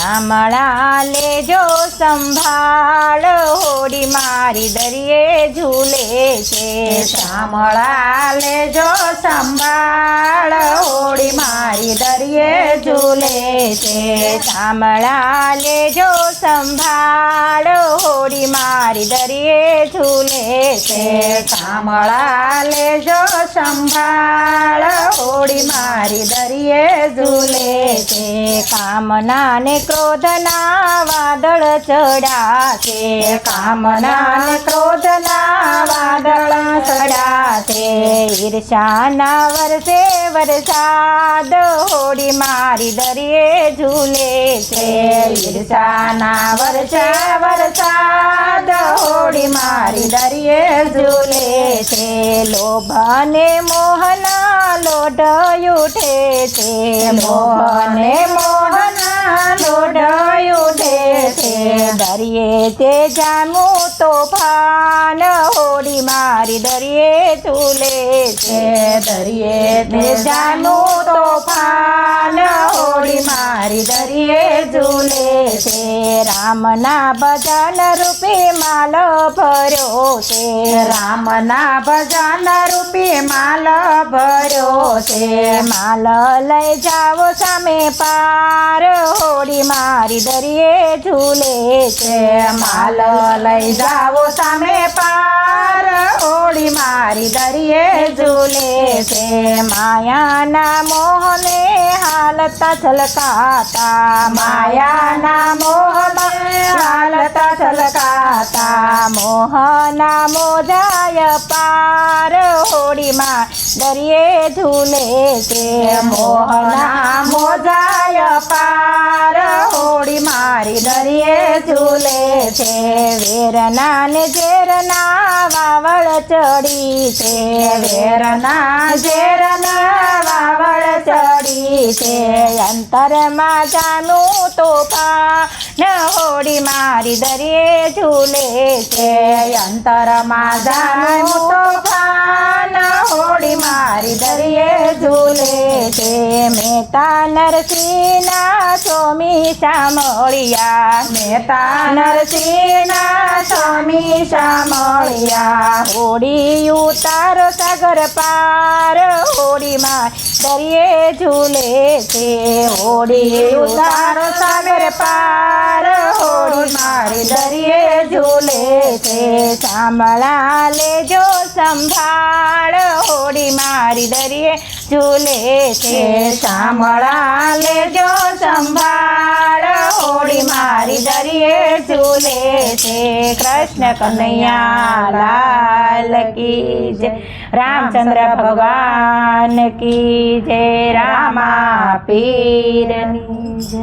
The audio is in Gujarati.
શામળા લેજો સંભાળ, હોડી મારી દરિયે ઝૂલે છે. શામળા લેજો સંભાળ, હોડી મારી દરિયે ઝૂલે છે. શામળા લેજો સંભાળ, હોડી મારી દરિયે ઝૂલે છે. શામળા લેજો સંભાળ, હોડી મારી દરિયે ઝૂલે કામના ને ક્રોધના વાદળ ચડાશે. કામના ને ક્રોધના વાદળ ચડાશે. ઈર્ષાના વરસે વરસાદ હોડી મારી દરિયે ઝૂલે છે. ઈર્ષાના વરસે વરસાદ હોડી મારી દરિયે ઝૂલે છે. લોભ અને મોહના લોઢ ઉઠે છે. મોહ મોહના લોઢ દરિયે તે જામું તોફાન હોડી મારી દરિયે ઝૂલે છે. દરિયે તે જામુ તોફાન હોડી મારી દરિયે ઝૂલે છે. રામના ભજન રૂપે માલ ભર્યો છે. રામના ભજન રૂપે માલ ભર્યો છે માલ લઈ જાઓ સામે પાર હોડી મારી દરિયે ઝૂલે છે માલ લઈ જાઓ સામે પાર હોડી મારી દરિયે ઝૂલે છે માયાના મોહને હાલતા છલકાતા માયાના મોહમાં હાલતા છલકાતા મોહના મોજાય પાર હોડીમાં દરિયે ઝૂલે છે. મોહના મોજાય પાર હોડી મારી દરિયે ઝૂલે છે. વેરના ને ઝેરના વાવળ ચડી છે. વેરના ઝેરના વાવળ ચડી છે. અંતરમાં જાનું તોફાન હોડી મારી દરિયે ઝૂલે છે. અંતરમાં જાનું તોફાન હોડી મારી દરિયે ઝૂલે છે. મેતા નરસિંહના સ્વામી સામળિયા મેતા નરસિંહના સ્વામી સામળિયા હોડી ઉતાર સાગર પાર હોડીમાં દરિયે ઝૂલે છે. હોડી ઉતાર સાગર પાર, હોડી મારી દરિયે ઝૂલે છે સાંભળા લેજો સંભાળ, હોડી મારી દરિયે ઝૂલે છે. સાંભળા લેજો સંભાળ, હોડી મારી દરિયે ઝૂલે છે. કૃષ્ણ કનૈયા લાલ કી જય. રામચંદ્ર ભગવાન કી જય. રામા પીરની જય.